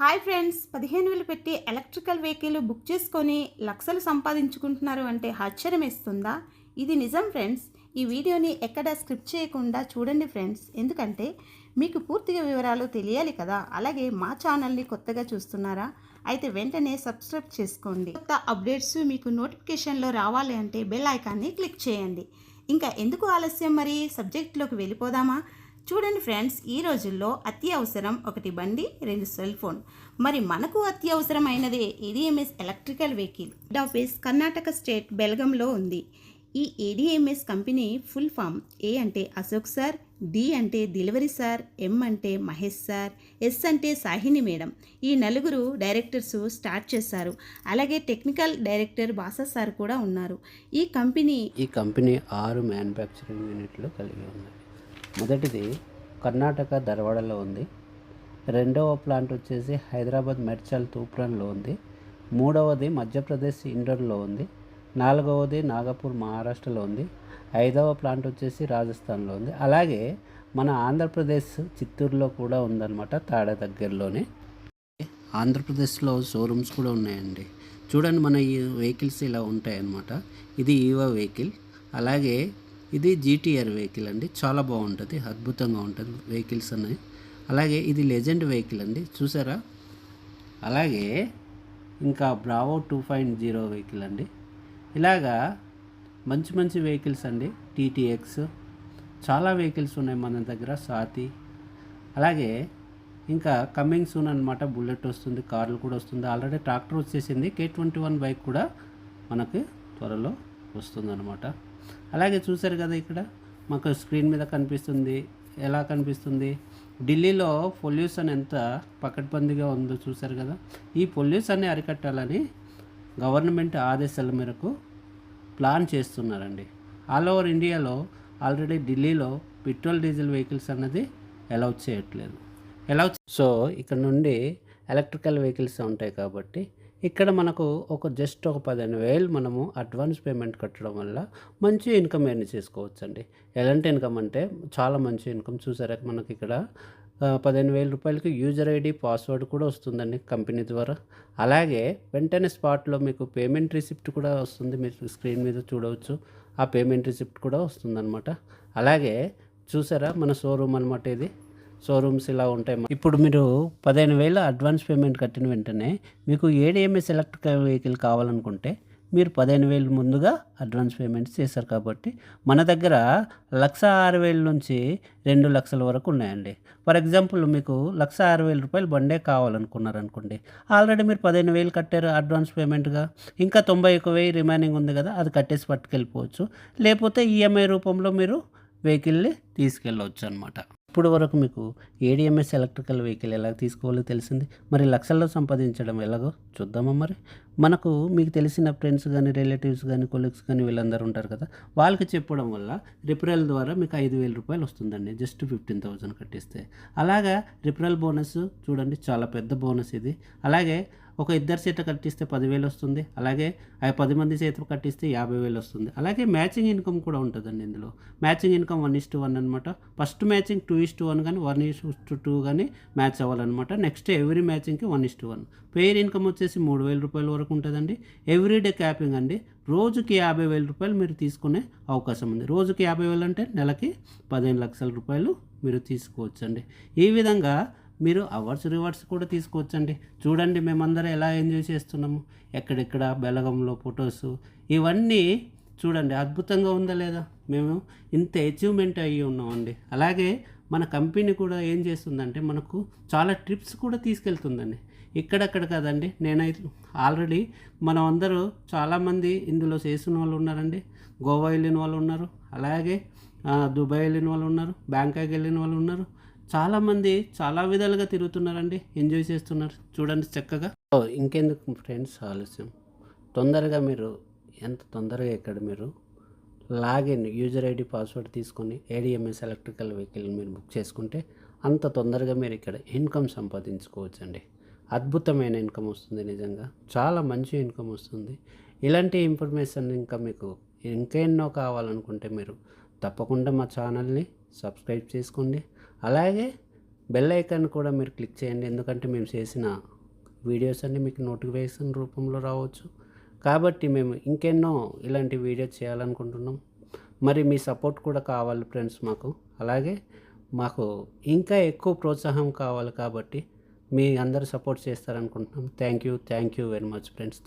Hi friends పదిహేను వేలు పెట్టి ఎలక్ట్రికల్ వెహికల్ బుక్ చేసుకొని లక్షలు సంపాదించుకుంటున్నారు అంటే ఆశ్చర్యం ఇస్తుందా ఇది నిజం ఫ్రెండ్స్ ఈ వీడియోని ఎక్కడ స్క్రిప్ట్ చేయకుండా చూడండి ఫ్రెండ్స్. ఎందుకంటే మీకు పూర్తిగా వివరాలు తెలియాలి కదా అలాగే మా ఛానల్ని కొత్తగా చూస్తున్నారా? అయితే వెంటనే సబ్స్క్రైబ్ చేసుకోండి. కొత్త అప్డేట్స్ మీకు నోటిఫికేషన్లో రావాలి అంటే బెల్ ఐకాన్ని క్లిక్ చేయండి. ఇంకా ఎందుకు ఆలస్యం మరి? సబ్జెక్ట్లోకి వెళ్ళిపోదామా? చూడండి ఫ్రెండ్స్ ఈ రోజుల్లో అత్యవసరం ఒకటి బండి రెండు సెల్ ఫోన్. మరి మనకు అత్యవసరమైనదే ADMS electrical vehicle. Head office Karnataka state బెల్గంలో ఉంది. ఈ ADMS company full form. A అంటే అశోక్ సార్ డి అంటే డెలివరీ సార్ ఎం అంటే మహేష్ సార్ ఎస్ అంటే సాహిని మేడం. ఈ నలుగురు డైరెక్టర్స్ స్టార్ట్ చేశారు. అలాగే టెక్నికల్ డైరెక్టర్ బాసా సార్ కూడా ఉన్నారు. ఈ కంపెనీ ఈ కంపెనీ ఆరు మ్యానుఫ్యాక్చరింగ్ యూనిట్లు కలిగి ఉంది. మొదటిది కర్ణాటక ధర్వాడలో ఉంది. రెండవ ప్లాంట్ వచ్చేసి హైదరాబాద్ మెడ్చల్ తూప్రాన్లో ఉంది. మూడవది మధ్యప్రదేశ్ ఇండోర్లో ఉంది. నాలుగవది నాగపూర్ మహారాష్ట్రలో ఉంది. ఐదవ ప్లాంట్ వచ్చేసి రాజస్థాన్లో ఉంది. అలాగే మన ఆంధ్రప్రదేశ్ చిత్తూరులో కూడా ఉందన్నమాట తాడ దగ్గరలోనే. ఆంధ్రప్రదేశ్లో షోరూమ్స్ కూడా ఉన్నాయండి. చూడండి మన ఈ వెహికల్స్ ఇలా ఉంటాయన్నమాట. ఇది ఈవో వెహికల్. అలాగే ఇది జీటీఆర్ వెహికల్ అండి. చాలా బాగుంటుంది అద్భుతంగా ఉంటుంది వెహికల్స్ అన్నవి అలాగే ఇది లెజెండ్ వెహికల్ అండి. చూసారా? అలాగే ఇంకా bravo two point zero vehicle అండి. ఇలాగా మంచి మంచి వెహికల్స్ అండి. టీటీఎక్స్ చాలా వెహికల్స్ ఉన్నాయి మన దగ్గర సాతి. అలాగే ఇంకా కమింగ్ సూన్ అనమాట బుల్లెట్ వస్తుంది కార్లు కూడా వస్తుంది. ఆల్రెడీ ట్రాక్టర్ వచ్చేసింది. కే ట్వంటీ వన్ బైక్ కూడా మనకి త్వరలో వస్తుంది అనమాట అలాగే చూశారు కదా ఇక్కడ? మాకు స్క్రీన్ మీద కనిపిస్తుంది. ఎలా కనిపిస్తుంది? ఢిల్లీలో పొల్యూషన్ ఎంత పకడ్బందీగా ఉందో చూశారు కదా? ఈ పొల్యూషన్ని అరికట్టాలని గవర్నమెంట్ ఆదేశాల మేరకు ప్లాన్ చేస్తున్నారండి. ఆల్ ఓవర్ ఇండియాలో ఆల్రెడీ ఢిల్లీలో పెట్రోల్ డీజిల్ వెహికల్స్ అన్నది అలౌ చేయట్లేదు. అలౌ సో ఇక్కడ నుండి ఎలక్ట్రికల్ వెహికల్స్ ఉంటాయి కాబట్టి ఇక్కడ మనకు ఒక జస్ట్ ఒక పదిహేను వేలు మనము అడ్వాన్స్ పేమెంట్ కట్టడం వల్ల మంచి ఇన్కమ్ ఎర్న్ చేసుకోవచ్చు అండి ఎలాంటి ఇన్కమ్ అంటే చాలా మంచి ఇన్కమ్. చూసారా మనకి ఇక్కడ పదిహేను వేల రూపాయలకి యూజర్ ఐడి పాస్వర్డ్ కూడా వస్తుందండి కంపెనీ ద్వారా. అలాగే వెంటనే స్పాట్లో మీకు పేమెంట్ రిసిప్ట్ కూడా వస్తుంది. మీరు స్క్రీన్ మీద చూడవచ్చు. ఆ పేమెంట్ రిసిప్ట్ కూడా వస్తుందన్నమాట. అలాగే చూసారా మన షోరూమ్ అనమాట ఇది. షోరూమ్స్ ఇలా ఉంటాయి. ఇప్పుడు మీరు పదిహేను వేల అడ్వాన్స్ పేమెంట్ కట్టిన వెంటనే మీకు ఏడిఎంఎస్ ఎలక్ట్రిక్ వెహికల్ కావాలనుకుంటే మీరు పదిహేను వేలు ముందుగా అడ్వాన్స్ పేమెంట్ చేశారు కాబట్టి మన దగ్గర లక్ష ఆరు వేల నుంచి రెండు లక్షల వరకు ఉన్నాయండి. ఫర్ ఎగ్జాంపుల్ మీకు లక్ష ఆరు వేల రూపాయలు బండే కావాలనుకున్నారు అనుకోండి ఆల్రెడీ మీరు పదిహేను వేలు కట్టారు అడ్వాన్స్ పేమెంట్గా. ఇంకా తొంభై ఒక వెయ్యి రిమైనింగ్ ఉంది కదా అది కట్టేసి పట్టుకెళ్ళిపోవచ్చు. లేకపోతే ఈఎంఐ రూపంలో మీరు వెహికల్ని తీసుకెళ్ళవచ్చు అనమాట ఇప్పుడు వరకు మీకు ఏడిఎంఎస్ ఎలక్ట్రికల్ వెహికల్ ఎలా తీసుకోవాలో తెలిసింది. మరి లక్షల్లో సంపాదించడం ఎలాగో చూద్దామా మరి? మనకు మీకు తెలిసిన ఫ్రెండ్స్ కానీ రిలేటివ్స్ కానీ కొలీగ్స్ కానీ వీళ్ళందరూ ఉంటారు కదా. వాళ్ళకి చెప్పడం వల్ల రిఫరల్ ద్వారా మీకు ఐదు వేల రూపాయలు వస్తుందండి. జస్ట్ ఫిఫ్టీన్ థౌజండ్ కట్టిస్తే. అలాగా రిఫరల్ బోనస్ చూడండి చాలా పెద్ద బోనస్ ఇది. అలాగే ఒక ఇద్దరు చేత కట్టిస్తే పదివేలు వస్తుంది అలాగే ఆ పది మంది చేత కట్టిస్తే యాభై వేలు వస్తుంది. అలాగే మ్యాచింగ్ ఇన్కమ్ కూడా ఉంటుందండి ఇందులో. Matching income one is to one అనమాట first matching two is to one కానీ వన్ ఇస్ టు టూ కానీ మ్యాచ్ అవ్వాలన్నమాట. Next every మ్యాచింగ్కి one is to one. Pair income వచ్చేసి మూడు వేల రూపాయల వరకు ఉంటుందండి. ఎవ్రీడే క్యాపింగ్ అండి. రోజుకి యాభై వేల రూపాయలు మీరు తీసుకునే అవకాశం ఉంది. రోజుకి యాభై వేలు అంటే నెలకి పదిహేను లక్షల రూపాయలు మీరు తీసుకోవచ్చండి. ఈ విధంగా మీరు అవర్స్ రివర్స్ కూడా తీసుకోవచ్చండి. చూడండి మేమందరం ఎలా ఎంజాయ్ చేస్తున్నాము. ఎక్కడెక్కడ బెలగంలో ఫొటోస్ ఇవన్నీ చూడండి. అద్భుతంగా ఉందా లేదా? మేము ఇంత అచీవ్మెంట్ అయ్యి ఉన్నామండి. అలాగే మన కంపెనీ కూడా ఏం చేస్తుందంటే మనకు చాలా ట్రిప్స్ కూడా తీసుకెళ్తుందండి. ఇక్కడక్కడ కదండి. నేనైతే ఆల్రెడీ మనం అందరూ చాలామంది ఇందులో చేసిన వాళ్ళు ఉన్నారండి. గోవా వెళ్ళిన వాళ్ళు ఉన్నారు. అలాగే దుబాయ్ వెళ్ళిన వాళ్ళు ఉన్నారు. బ్యాంకాక్ వెళ్ళిన వాళ్ళు ఉన్నారు. చాలామంది చాలా విధాలుగా తిరుగుతున్నారండి. ఎంజాయ్ చేస్తున్నారు. చూడండి చక్కగా. ఓ, ఇంకెందుకు ఫ్రెండ్స్ ఆలస్యం? తొందరగా మీరు ఎంత తొందరగా ఇక్కడ మీరు లాగిన్ యూజర్ ఐడి పాస్వర్డ్ తీసుకొని ఏడిఎంఎస్ ఎలక్ట్రికల్ వెహికల్ మీరు బుక్ చేసుకుంటే అంత తొందరగా మీరు ఇక్కడ ఇన్కమ్ సంపాదించుకోవచ్చండి. అద్భుతమైన ఇన్కమ్ వస్తుంది నిజంగా. చాలా మంచి ఇన్కమ్ వస్తుంది. ఇలాంటి ఇన్ఫర్మేషన్ ఇంకా మీకు ఇంకెన్నో కావాలనుకుంటే మీరు తప్పకుండా మా ఛానల్ని సబ్స్క్రైబ్ చేసుకోండి. అలాగే బెల్ ఐకాన్ కూడా మీరు క్లిక్ చేయండి. ఎందుకంటే మేము చేసిన వీడియోస్ అన్నీ మీకు నోటిఫికేషన్ రూపంలో రావచ్చు. కాబట్టి మేము ఇంకెన్నో ఇలాంటి వీడియోస్ చేయాలనుకుంటున్నాం. మరి మీ సపోర్ట్ కూడా కావాలి ఫ్రెండ్స్ మాకు. అలాగే మాకు ఇంకా ఎక్కువ ప్రోత్సాహం కావాలి కాబట్టి మీ అందరు support చేస్తారనుకుంటున్నాం. Thank you thank you very much friends.